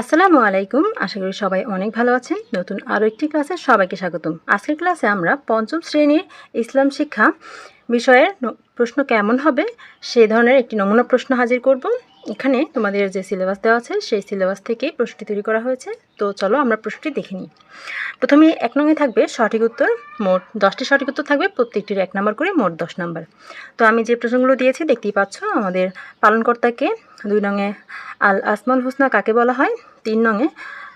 আসসালামু আলাইকুম। আশা করি সবাই অনেক ভালো আছেন। নতুন আরও একটি ক্লাসে সবাইকে স্বাগতম। আজকের ক্লাসে আমরা পঞ্চম শ্রেণির ইসলাম শিক্ষা বিষয়ের প্রশ্ন কেমন হবে, সেই ধরনের একটি নমুনা প্রশ্ন হাজির করব। এখানে তোমাদের যে সিলেবাস দেওয়া আছে, সেই সিলেবাস থেকেই প্রশ্নটি তৈরি করা হয়েছে। তো চলো আমরা প্রশ্নটি দেখে নিই। প্রথমে এক নঙে থাকবে সঠিক উত্তর, মোট দশটি সঠিক উত্তর থাকবে, প্রত্যেকটির এক নম্বর করে মোট দশ নম্বর। তো আমি যে প্রশ্নগুলো দিয়েছি, দেখতেই পাচ্ছ আমাদের পালনকর্তাকে দুই নঙে আল আসমাল হোসনা কাকে বলা হয়, তিন নঙে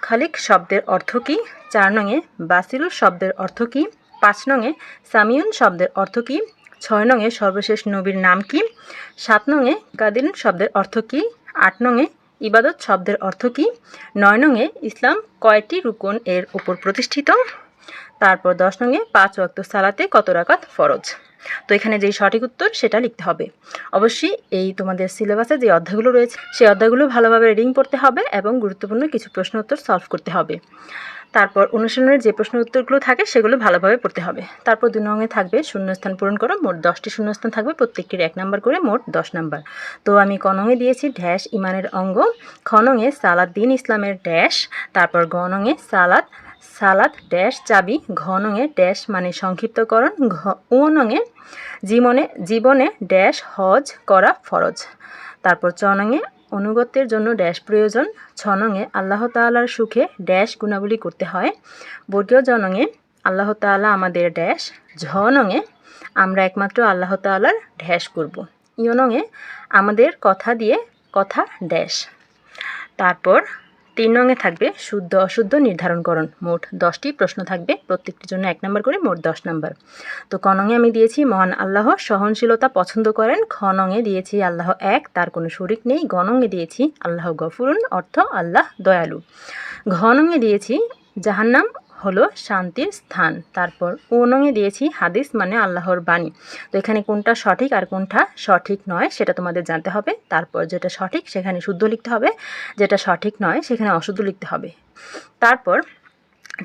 খালিক শব্দের অর্থ কী, চার নঙে বাসিল শব্দের অর্থ কী, পাঁচ নঙে সামিউন শব্দের অর্থ কী ছয় নঙে সর্বশেষ নবীর নাম কি? সাত নঙে কাদিন শব্দের অর্থ কী? আট নঙে ইবাদত শব্দের অর্থ কী? নয় নঙে ইসলাম কয়টি রুকন এর উপর প্রতিষ্ঠিত? তারপর দশ নঙে পাঁচ ওয়াক্ত সালাতে কত রাকাত ফরজ? তো এখানে যেই সঠিক উত্তর সেটা লিখতে হবে। অবশ্যই এই তোমাদের সিলেবাসে যে অধ্যায়গুলো রয়েছে, সেই অধ্যায়গুলো ভালোভাবে রিডিং করতে হবে এবং গুরুত্বপূর্ণ কিছু প্রশ্ন উত্তর সলভ করতে হবে। তারপর অনুশীলনের যে প্রশ্ন উত্তরগুলো থাকে, সেগুলো ভালোভাবে পড়তে হবে। তারপর দু নঙে থাকবে শূন্যস্থান পূরণ করো, মোট দশটি শূন্যস্থান থাকবে, প্রত্যেকটির এক নাম্বার করে মোট দশ নাম্বার। তো আমি কনঙে দিয়েছি ড্যাশ ইমানের অঙ্গ খনঙে সালাদ দিন ইসলামের ড্যাশ তারপর গণঙে সালাদ সালাদ, ড্যাশ, চাবি, ঘনঙে, ড্যাশ মানে সংক্ষিপ্তকরণ উনঙে, জীবনে জীবনে ড্যাশ, হজ করা ফরজ। তারপর চনঙে, অনুগত্যের জন্য ড্যাশ প্রয়োজন। ছনঙে, আল্লাহ তাআলার সুখে ড্যাশ গুণাবলী করতে হয়। বর্গীয় জনঙে, আল্লাহ তাআলা আমাদের ড্যাশ। ঝনঙে, আমরা একমাত্র আল্লাহ তাআলার ড্যাশ করব। ইয়নঙে, আমাদের কথা দিয়ে কথা ড্যাশ। তারপর তিন রঙে থাকবে শুদ্ধ অশুদ্ধ নির্ধারণকরণ। মোট দশটি প্রশ্ন থাকবে, প্রত্যেকটির জন্য এক নম্বর করে মোট দশ নম্বর। তো কনঙে আমি দিয়েছি, মহান আল্লাহ সহনশীলতা পছন্দ করেন। খনঙে দিয়েছি, আল্লাহ এক, তার কোনো শরিক নেই। গণঙে দিয়েছি, আল্লাহ গফুরুন, অর্থ আল্লাহ দয়ালু। ঘনঙে দিয়েছি, জাহান্নাম হলো শান্তির স্থান। তারপর ওনংয়ে দিয়েছি হাদিস মানে আল্লাহর বাণী। তো এখানে কোনটা সঠিক আর কোনটা সঠিক নয় সেটা তোমাদের জানতে হবে। তারপর যেটা সঠিক সেখানে শুদ্ধ লিখতে হবে, যেটা সঠিক নয় সেখানে অশুদ্ধ লিখতে হবে। তারপর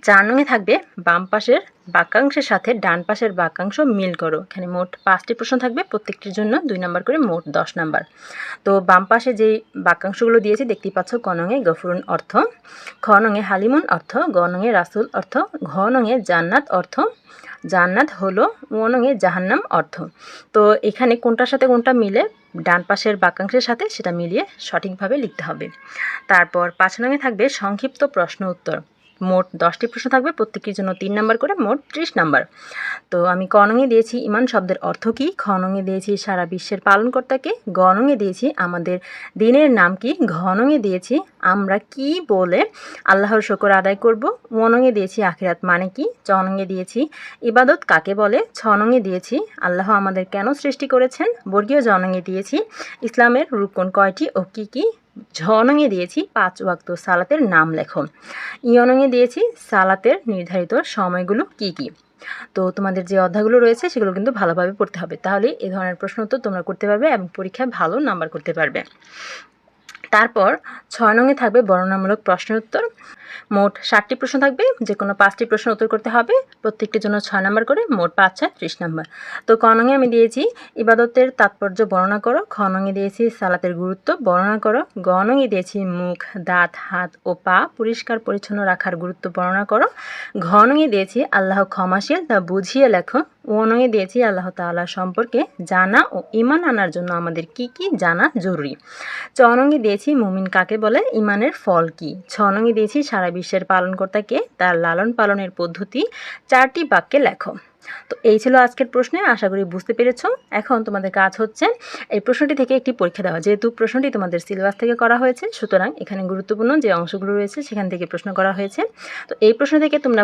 চার নঙে থাকবে, বাম পাশের বাক্যাংশের সাথে ডান পাশের বাক্যাংশ মিল করো। এখানে মোট পাঁচটি প্রশ্ন থাকবে, প্রত্যেকটির জন্য দুই নম্বর করে মোট দশ নাম্বার। তো বাম পাশে যেই বাক্যাংশগুলো দিয়েছি, দেখতেই পাচ্ছ কনঙে গফুরুন অর্থ খনঙে হালিমুন অর্থ গনঙে রাসুল অর্থ ঘনঙে জান্নাত অর্থ, জান্নাত হলো মনঙে জাহান্নাম অর্থ। তো এখানে কোনটার সাথে কোনটা মিলে, ডান পাশের বাক্যাংশের সাথে সেটা মিলিয়ে সঠিকভাবে লিখতে হবে। তারপর পাঁচ নঙে থাকবে সংক্ষিপ্ত প্রশ্ন উত্তর। মোট দশটি প্রশ্ন থাকবে প্রত্যেকের জন্য তিন নাম্বার করে মোট ত্রিশ নাম্বার। তো আমি কনঙে দিয়েছি। ইমান শব্দের অর্থ কী? খনঙে দিয়েছি সারা বিশ্বের পালনকর্তাকে। গণঙে দিয়েছি আমাদের দিনের নাম কি ঘনঙে দিয়েছি আমরা কি বলে আল্লাহর শকর আদায় করব? মনঙে দিয়েছি আখিরাত মানে কি? চনঙে দিয়েছি ইবাদত কাকে বলে? ছনঙে দিয়েছি। আল্লাহ আমাদের কেন সৃষ্টি করেছেন? বর্গীয় জনঙে দিয়েছি। ইসলামের রুকন কয়টি ও কি কি? ঝনঙে দিয়েছি পাঁচ ওয়াক্ত সালাতের নাম লেখো। ইয়নঙে দিয়েছি সালাতের নির্ধারিত সময়গুলো কি কি? তো তোমাদের যে অধ্যায়গুলো রয়েছে, সেগুলো কিন্তু ভালোভাবে পড়তে হবে। তাহলে এই ধরনের প্রশ্ন তো তোমরা করতে পারবে এবং পরীক্ষায় ভালো নাম্বার করতে পারবে। তারপর ছয় নঙে থাকবে বর্ণনামূলক প্রশ্নের উত্তর। মোট ষাটটি প্রশ্ন থাকবে যে কোনো পাঁচটি প্রশ্ন উত্তর করতে হবে। প্রত্যেকটির জন্য ছয় নম্বর করে, মোট পাঁচ ছয় ত্রিশ নম্বর। তো কনঙে আমি দিয়েছি, ইবাদতের তাৎপর্য বর্ণনা করো। খনঙে দিয়েছি, সালাতের গুরুত্ব বর্ণনা করো। গণঙে দিয়েছি, মুখ, দাঁত, হাত ও পা পরিষ্কার, পরিচ্ছন্ন রাখার গুরুত্ব বর্ণনা করো। ঘনঙে দিয়েছি, আল্লাহ ক্ষমাশীল তা বুঝিয়ে লেখো। ওনঙে দিয়েছি, আল্লাহ তাআলা সম্পর্কে জানা ও ইমান আনার জন্য আমাদের কি কি জানা জরুরি। চনঙ্গে দিয়েছি, মুমিন কাকে বলে ইমানের ফল কি? ছনঙ্গে দিয়েছি, সারা বিশ্বের পালনকর্তাকে তার লালন পালনের পদ্ধতি চারটি বাক্যে লেখো। তো এই ছিল আজকের প্রশ্নে, আশা করি বুঝতে পেরেছ। এখন তোমাদের কাজ হচ্ছে এই প্রশ্নটি থেকে একটি পরীক্ষা দেওয়া। যেহেতু প্রশ্নটি তোমাদের সিলেবাস থেকে করা হয়েছে, সুতরাং এখানে গুরুত্বপূর্ণ যে অংশগুলো রয়েছে সেখান থেকে প্রশ্ন করা হয়েছে। তো এই প্রশ্ন থেকে তোমরা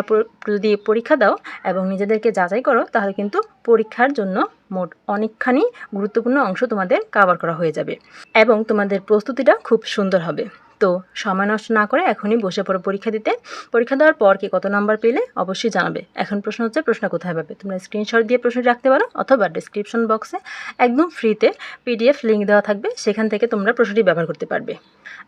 যদি পরীক্ষা দাও এবং নিজেদেরকে যাচাই করো, তাহলে কিন্তু পরীক্ষার জন্য মোট অনেকখানি গুরুত্বপূর্ণ অংশ তোমাদের কাভার করা হয়ে যাবে এবং তোমাদের প্রস্তুতিটা খুব সুন্দর হবে। তো সময় নষ্ট না করে এখনই বসে পড়ো পরীক্ষা দিতে। পরীক্ষা দেওয়ার পর কে কত নাম্বার পেলে অবশ্যই জানাবে। এখন প্রশ্ন হচ্ছে, প্রশ্ন কোথায় পাবে? তোমরা স্ক্রিনশট দিয়ে প্রশ্ন রাখতে পারো অথবা ডিসক্রিপশন বক্সে একদম ফ্রিতে পিডিএফ লিঙ্ক দেওয়া থাকবে। সেখান থেকে তোমরা প্রশ্নটি ব্যবহার করতে পারবে।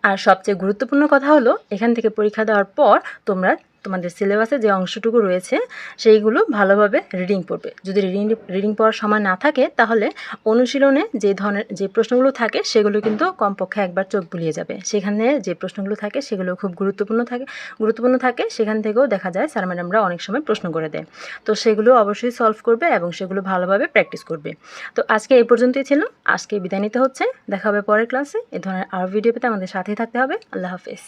আর সবচেয়ে গুরুত্বপূর্ণ কথা হলো, এখান থেকে পরীক্ষা দেওয়ার পর তোমরা তোমাদের সিলেবাসে যে অংশটুকু রয়েছে, সেইগুলো ভালোভাবে রিডিং পড়বে। যদি রিডিং রিডিং পড়ার সময় না থাকে, তাহলে অনুশীলনে যে ধরনের, যে প্রশ্নগুলো থাকে, সেগুলো কিন্তু কমপক্ষে একবার চোখ বুলিয়ে যাবে। সেখানে যে প্রশ্নগুলো থাকে, সেগুলো খুব গুরুত্বপূর্ণ থাকে গুরুত্বপূর্ণ থাকে, সেখান থেকেও দেখা যায় স্যার ম্যাডামরা অনেক সময় প্রশ্ন করে দেয়। তো সেগুলো অবশ্যই সলভ করবে এবং সেগুলো ভালোভাবে প্র্যাকটিস করবে। তো আজকে এই পর্যন্তই ছিল। আজকে বিদায় নিতে হচ্ছে। দেখা হবে পরের ক্লাসে এ ধরনের আরও ভিডিও পেতে আমাদের সাথেই থাকতে হবে। আল্লাহ হাফেজ।